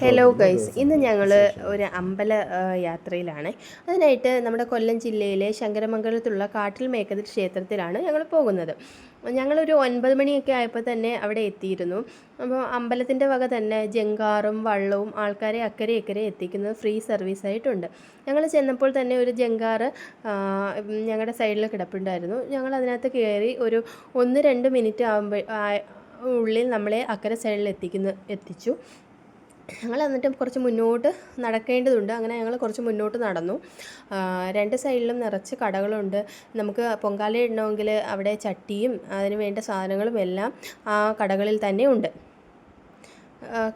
Hello guys ഇന്ന് ഞങ്ങൾ ഒരു അമ്പല യാത്രയിലാണ്. അതിനായിട്ട് നമ്മുടെ കൊല്ലം ജില്ലയിലെ ശങ്കരമംഗലത്തുള്ള കാട്ടിൽ മേക്കതിൽ ക്ഷേത്രത്തിലാണ് ഞങ്ങൾ പോകുന്നത്. ഞങ്ങളൊരു ഒൻപത് മണിയൊക്കെ ആയപ്പോൾ തന്നെ അവിടെ എത്തിയിരുന്നു. അപ്പോൾ അമ്പലത്തിന്റെ വക തന്നെ ജങ്കാറും വള്ളവും ആൾക്കാരെ അക്കരെ അക്കരെ എത്തിക്കുന്നത് ഫ്രീ സർവീസ് ആയിട്ടുണ്ട്. ഞങ്ങൾ ചെന്നപ്പോൾ തന്നെ ഒരു ജങ്കാറ് ഞങ്ങളുടെ സൈഡിൽ കിടപ്പുണ്ടായിരുന്നു. ഞങ്ങൾ അതിനകത്ത് കയറി ഒരു ഒന്ന് രണ്ട് മിനിറ്റ് ആകുമ്പോൾ ഉള്ളിൽ നമ്മളെ അക്കരെ സൈഡിൽ എത്തിക്കുന്ന എത്തിച്ചു. ഞങ്ങൾ എന്നിട്ട് കുറച്ച് മുന്നോട്ട് നടക്കേണ്ടതുണ്ട്. അങ്ങനെ ഞങ്ങൾ കുറച്ച് മുന്നോട്ട് നടന്നു. രണ്ട് സൈഡിലും നിറച്ച് കടകളുണ്ട്. നമുക്ക് പൊങ്കാല ഇടണമെങ്കിൽ അവിടെ ചട്ടിയും അതിന് വേണ്ട സാധനങ്ങളും എല്ലാം ആ കടകളിൽ തന്നെ ഉണ്ട്.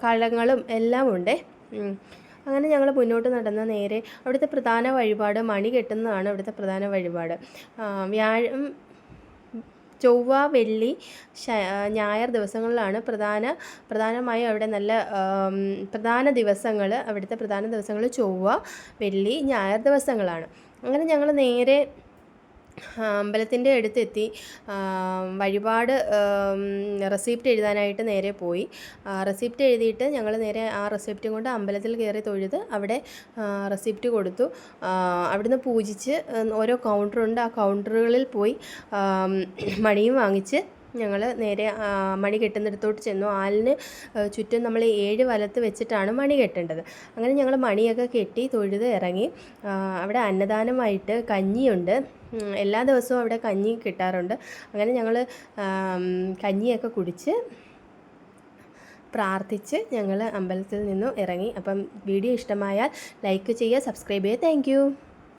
കടങ്ങളും എല്ലാം ഉണ്ട്. അങ്ങനെ ഞങ്ങൾ മുന്നോട്ട് നടന്ന നേരെ അവിടുത്തെ പ്രധാന വഴിപാട് മണി കെട്ടുന്നതാണ് അവിടുത്തെ പ്രധാന വഴിപാട്. വ്യാഴം ചൊവ്വ വെള്ളി ഞായർ ദിവസങ്ങളിലാണ് പ്രധാന പ്രധാനമായും അവിടെ നല്ല പ്രധാന ദിവസങ്ങൾ അവിടുത്തെ പ്രധാന ദിവസങ്ങൾ ചൊവ്വ വെള്ളി ഞായർ ദിവസങ്ങളാണ്. അങ്ങനെ ഞങ്ങൾ നേരെ അമ്പലത്തിന്റെ അടുത്തെത്തി വഴിപാട് റെസിപ്റ്റ് എഴുതാനായിട്ട് നേരെ പോയി. റെസിപ്റ്റ് എഴുതിയിട്ട് ഞങ്ങൾ നേരെ ആ റെസിപ്റ്റും കൊണ്ട് അമ്പലത്തിൽ കയറി തൊഴുത് അവിടെ റെസിപ്റ്റ് കൊടുത്തു. അവിടുന്ന് പൂജിച്ച് ഓരോ കൗണ്ടറുണ്ട് ആ കൗണ്ടറുകളിൽ പോയി മണിയും വാങ്ങിച്ച് ഞങ്ങൾ നേരെ മണി കെട്ടുന്നിടത്തോട്ട് ചെന്നു. ആലിന് ചുറ്റും നമ്മൾ ഏഴ് വലത്ത് വെച്ചിട്ടാണ് മണി കെട്ടേണ്ടത്. അങ്ങനെ ഞങ്ങൾ മണിയൊക്കെ കെട്ടി തൊഴുത് ഇറങ്ങി. അവിടെ അന്നദാനമായിട്ട് കഞ്ഞിയുണ്ട്. എല്ലാ ദിവസവും അവിടെ കഞ്ഞി കിട്ടാറുണ്ട്. അങ്ങനെ ഞങ്ങൾ കഞ്ഞിയൊക്കെ കുടിച്ച് പ്രാർത്ഥിച്ച് ഞങ്ങൾ അമ്പലത്തിൽ നിന്നും ഇറങ്ങി. അപ്പം വീഡിയോ ഇഷ്ടമായാൽ ലൈക്ക് ചെയ്യുക സബ്സ്ക്രൈബ് ചെയ്യുക. താങ്ക്